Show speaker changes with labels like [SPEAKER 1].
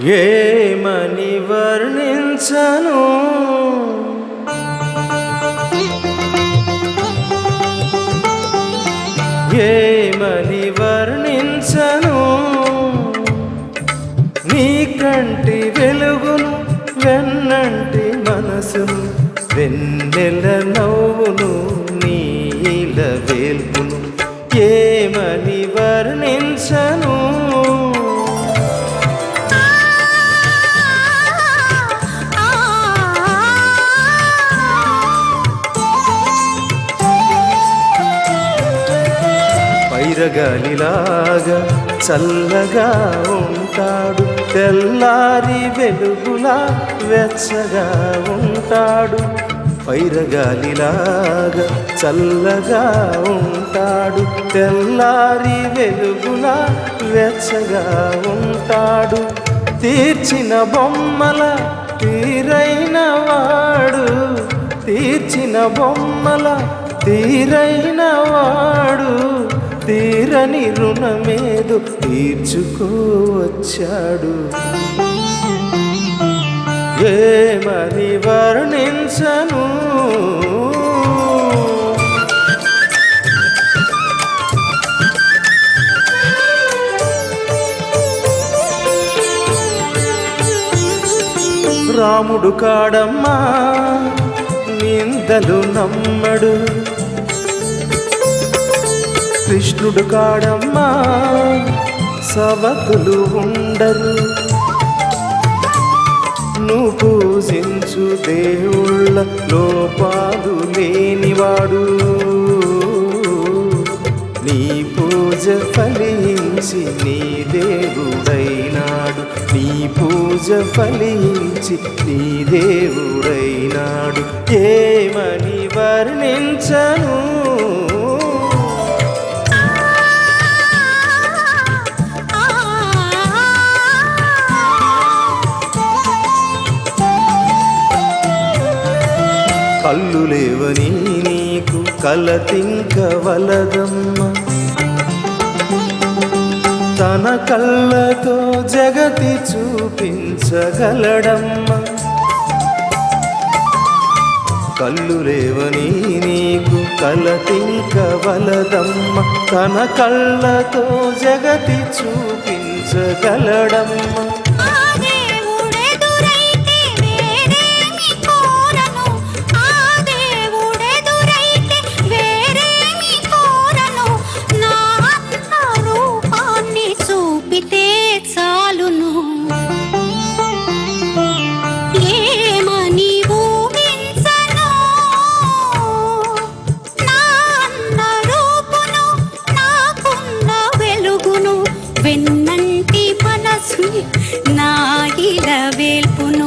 [SPEAKER 1] ఏమని వర్ణించను? ఏమని వర్ణించను? నీ కంటి వెలుగును వెన్నంటి మనసును వెన్నెల నవ్వును నీల వేల్పును ఏమని వర్ణించను? గాలిలాగా చల్లగా ఉంటాడు. తెల్లారి వెలుగులా వెచ్చగా ఉంటాడు. పైరగాలిలాగా చల్లగా ఉంటాడు. తెల్లారి వెలుగులా వెచ్చగా ఉంటాడు. తీర్చిన బొమ్మల తీరైన వాడు. తీర్చిన బొమ్మల తీరైన వాడు. తీరని రుణమేదు తీర్చుకోవచ్చాడు. ఏమని వర్ణించను? రాముడు కాడమ్మా నిందలు నమ్మడు. కృష్ణుడు కాడమ్మా సవకులు ఉండరు. నువ్వు పూజించు దేవుళ్ళ లోపాలు లేనివాడు. నీ పూజ ఫలించి నీ దేవుడైనాడు. నీ పూజ ఫలించి నీ దేవుడైనాడు. ఏమని వర్ణించను? కళ్ళు లేవని నీకు కలతింక వలదమ్మ తన కళ్ళతో జగతి చూపించగలడమ్మ. కళ్ళు లేవని నీకు కలతింక వలదమ్మ తన కళ్ళతో జగతి చూపించగలడమ్మ.
[SPEAKER 2] వెన్నంటి మనసు నా ఇలా వేల్పును